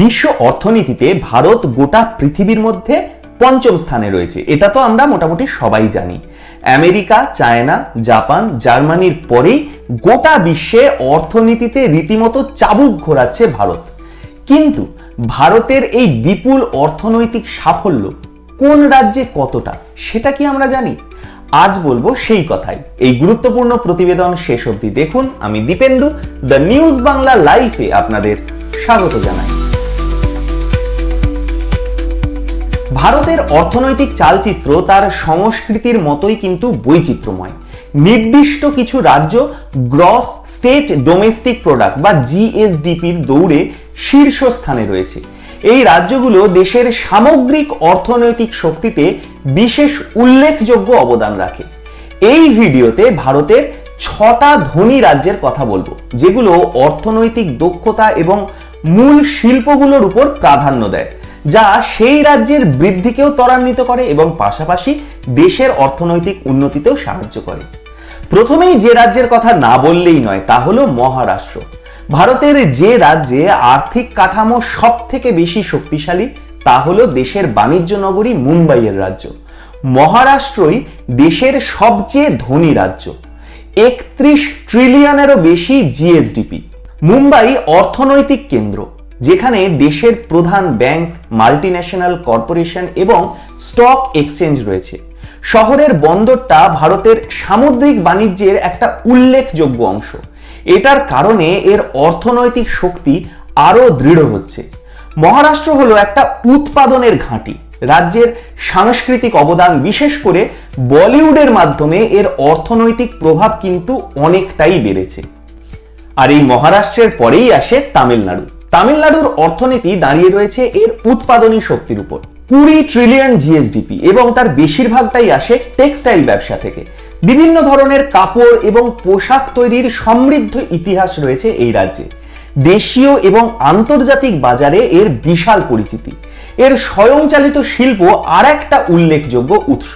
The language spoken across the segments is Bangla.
বিশ্ব অর্থনীতিতে ভারত গোটা পৃথিবীর মধ্যে পঞ্চম স্থানে রয়েছে। এটা তো আমরা মোটামুটি সবাই জানি। আমেরিকা, চায়না, জাপান, জার্মানির পরেই গোটা বিশ্বে অর্থনীতিতে রীতিমতো চাবুক ঘোরাচ্ছে ভারত। কিন্তু ভারতের এই বিপুল অর্থনৈতিক সাফল্য কোন রাজ্যে কতটা, সেটা কি আমরা জানি? আজ বলব সেই কথাই। এই গুরুত্বপূর্ণ প্রতিবেদন শেষ অবধি দেখুন। আমি দীপেন্দু, দ্য নিউজ বাংলা লাইফে আপনাদের স্বাগত জানাই। ভারতের অর্থনৈতিক চালচিত্র তার সংস্কৃতির মতোই কিন্তু বৈচিত্র্যময়। নির্দিষ্ট কিছু রাজ্য গ্রস স্টেট ডোমেস্টিক প্রোডাক্ট বা জিএসডিপির দৌড়ে শীর্ষস্থানে রয়েছে। এই রাজ্যগুলো দেশের সামগ্রিক অর্থনৈতিক শক্তিতে বিশেষ উল্লেখযোগ্য অবদান রাখে। এই ভিডিওতে ভারতের ছটা ধনী রাজ্যের কথা বলব, যেগুলো অর্থনৈতিক দক্ষতা এবং মূল শিল্পগুলোর উপর প্রাধান্য দেয়। যা সেই রাজ্যের বৃদ্ধিকেও ত্বরান্বিত করে এবং পাশাপাশি দেশের অর্থনৈতিক উন্নতিতেও সাহায্য করে। প্রথমেই যে রাজ্যের কথা না বললেই নয়, তা হলো মহারাষ্ট্র। ভারতের যে রাজ্যে আর্থিক কাঠামো সব থেকে বেশি শক্তিশালী, তা হলো দেশের বাণিজ্য নগরী মুম্বাইয়ের রাজ্য। মহারাষ্ট্রই দেশের সবচেয়ে ধনী রাজ্য। একত্রিশ ট্রিলিয়নেরও বেশি জিএসডিপি। মুম্বাই অর্থনৈতিক কেন্দ্র। যেখানে দেশের প্রধান ব্যাংক, মাল্টিন্যাশনাল কর্পোরেশন এবং স্টক এক্সচেঞ্জ রয়েছে। শহরের বন্দরটা ভারতের সামুদ্রিক বাণিজ্যের একটা উল্লেখযোগ্য অংশ। এটার কারণে এর অর্থনৈতিক শক্তি আরও দৃঢ় হচ্ছে। মহারাষ্ট্র হলো একটা উৎপাদনের ঘাঁটি। রাজ্যের সাংস্কৃতিক অবদান বিশেষ করে বলিউডের মাধ্যমে এর অর্থনৈতিক প্রভাব কিন্তু অনেকটাই বেড়েছে। আর এই মহারাষ্ট্রের পরেই আসে তামিলনাড়ু। তামিলনাড়ুর অর্থনীতি দাঁড়িয়ে রয়েছে এর উৎপাদনী শক্তির উপর। কুড়ি ট্রিলিয়ন জিএসডিপি এবং তার বেশিরভাগটাই আসে টেক্সটাইল ব্যবসা থেকে। বিভিন্ন ধরনের কাপড় এবং পোশাক তৈরির সমৃদ্ধ ইতিহাস রয়েছে এই রাজ্যে। দেশীয় এবং আন্তর্জাতিক বাজারে এর বিশাল পরিচিতি। এর স্বয়ংচালিত শিল্প আর একটা উল্লেখযোগ্য উৎস।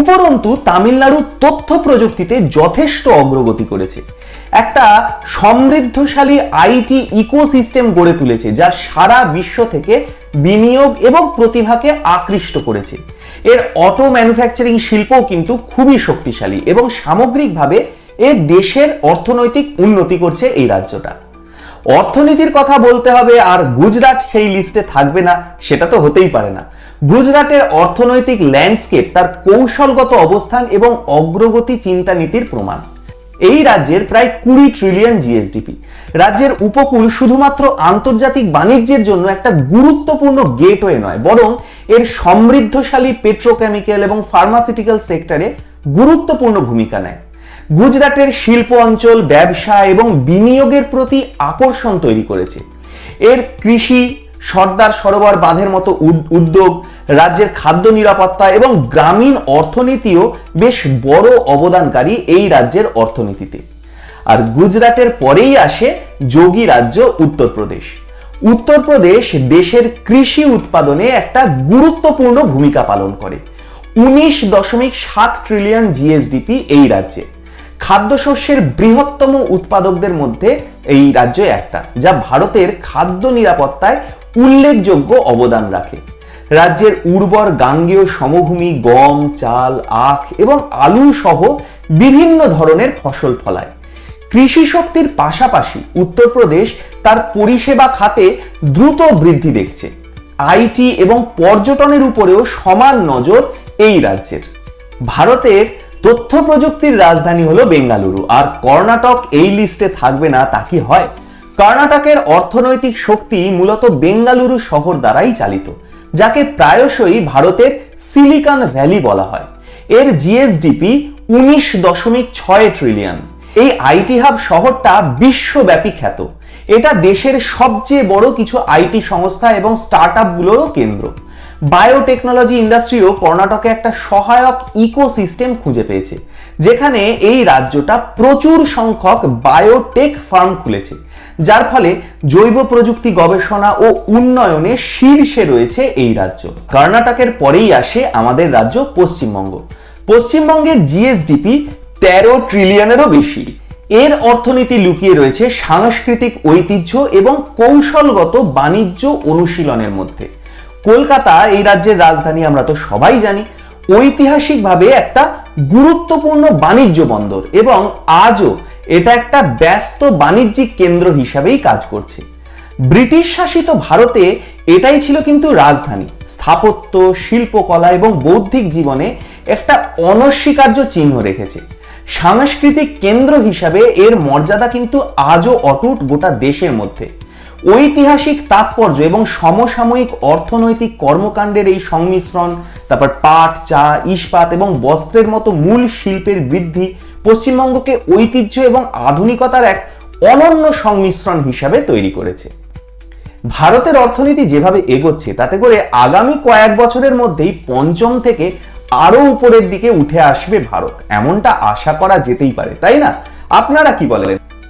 উপরন্তু তামিলনাড়ু তথ্য প্রযুক্তিতে যথেষ্ট অগ্রগতি করেছে। একটা সমৃদ্ধশালী আইটি ইকোসিস্টেম গড়ে তুলেছে যা সারা বিশ্ব থেকে বিনিয়োগ এবং প্রতিভাকে আকৃষ্ট করেছে। এর অটো ম্যানুফ্যাকচারিং শিল্পও কিন্তু খুবই শক্তিশালী এবং সামগ্রিকভাবে এ দেশের অর্থনৈতিক উন্নতি করছে এই রাজ্যটা। অর্থনীতির কথা বলতে হবে আর গুজরাট সেই লিস্টে থাকবে না, সেটা তো হতেই পারে না। গুজরাটের অর্থনৈতিক ল্যান্ডস্কেপ তার কৌশলগত অবস্থান এবং অগ্রগতি চিন্তা নীতির প্রমাণ। এই রাজ্যের প্রায় কুড়ি ট্রিলিয়ন জিএসডিপি রাজ্যের উপকূল শুধুমাত্র আন্তর্জাতিক বাণিজ্যের জন্য একটা গুরুত্বপূর্ণ গেটওয়ে নয়, বরং এর সমৃদ্ধশালী পেট্রোকেমিক্যাল এবং ফার্মাসিউটিক্যাল সেক্টরে গুরুত্বপূর্ণ ভূমিকা নেয়। গুজরাটের শিল্প অঞ্চল, ব্যবসা এবং বিনিয়োগের প্রতি আকর্ষণ তৈরি করেছে। এর কৃষি, সর্দার সরোবর বাঁধের মতো উদ্যোগ, রাজ্যের খাদ্য নিরাপত্তা এবং গ্রামীণ অর্থনীতিও বেশ বড় অবদানকারী এই রাজ্যের অর্থনীতিতে। আর গুজরাটের পরেই আসে যোগী রাজ্য উত্তরপ্রদেশ। উত্তরপ্রদেশ দেশের কৃষি উৎপাদনে একটা গুরুত্বপূর্ণ ভূমিকা পালন করে। উনিশ দশমিক সাত ট্রিলিয়ন জিএসডিপি এই রাজ্যে। খাদ্যশস্যের বৃহত্তম উৎপাদকদের মধ্যে এই রাজ্য একটা, যা ভারতের খাদ্য নিরাপত্তায় উল্লেখযোগ্য অবদান রাখে। রাজ্যের উর্বর গাঙ্গেয় সমভূমি গম, চাল, আখ এবং আলু সহ বিভিন্ন ধরনের ফসল ফলায়। কৃষি শক্তির পাশাপাশি উত্তরপ্রদেশ তার পরিষেবা খাতে দ্রুত বৃদ্ধি দেখছে। আইটি এবং পর্যটনের উপরেও সমান নজর এই রাজ্যের। ভারতের তথ্য প্রযুক্তির রাজধানী হলো বেঙ্গালুরু। আর কর্ণাটক এই লিস্টে থাকবে না, তা কি হয়? কর্ণাটকের অর্থনৈতিক শক্তি মূলত বেঙ্গালুরু শহর দ্বারাই চালিত, যাকে প্রায়শই ভারতের সিলিকন ভ্যালি বলা হয়। এর জিএসডিপি উনিশ দশমিক ছয় ট্রিলিয়ন। এই আইটি হাব শহরটা বিশ্বব্যাপী খ্যাত। এটা দেশের সবচেয়ে বড় কিছু আইটি সংস্থা এবং স্টার্ট আপগুলোরও কেন্দ্র। বায়োটেকনোলজি ইন্ডাস্ট্রিও কর্ণাটকে একটা সহায়ক ইকোসিস্টেম খুঁজে পেয়েছে, যেখানে এই রাজ্যটা প্রচুর সংখ্যক বায়োটেক ফার্ম খুলেছে, যার ফলে জৈব প্রযুক্তি গবেষণা ও উন্নয়নে শীর্ষে রয়েছে এই রাজ্য। কর্ণাটকের পরেই আসে আমাদের রাজ্য পশ্চিমবঙ্গ। পশ্চিমবঙ্গের জিএসডিপি তেরো ট্রিলিয়নেরও বেশি। এর অর্থনীতি লুকিয়ে রয়েছে সাংস্কৃতিক ঐতিহ্য এবং কৌশলগত বাণিজ্য অনুশীলনের মধ্যে। কলকাতা এই রাজ্যের রাজধানী আমরা তো সবাই জানি, ঐতিহাসিকভাবে একটা গুরুত্বপূর্ণ বাণিজ্য বন্দর এবং আজও এটা একটা ব্যস্ত বাণিজ্যিক কেন্দ্র হিসাবেই কাজ করছে। ব্রিটিশ শাসিত ভারতে এটাই ছিল কিন্তু রাজধানী। স্থাপত্য, শিল্পকলা এবং বৌদ্ধিক জীবনে একটা অনস্বীকার্য চিহ্ন রেখেছে। সাংস্কৃতিক কেন্দ্র হিসাবে এর মর্যাদা কিন্তু আজও অটুট গোটা দেশের মধ্যে। ঐতিহাসিক তাৎপর্য এবং সমসাময়িক অর্থনৈতিক কর্মকাণ্ডের এই সংমিশ্রণ, তারপর পাট, চা, ইস্পাত এবং বস্ত্রের মতো মূল শিল্পের বৃদ্ধি পশ্চিমবঙ্গকে ঐতিহ্য এবং আধুনিকতার এক অনন্য সংমিশ্রণ হিসাবে তৈরি করেছে। ভারতের অর্থনীতি যেভাবে এগোচ্ছে, তাতে করে আগামী কয়েক বছরের মধ্যেই পঞ্চম থেকে আরও উপরের দিকে উঠে আসবে ভারত। এমনটা আশা করা যেতেই পারে, তাই না? আপনারা কি বলেন?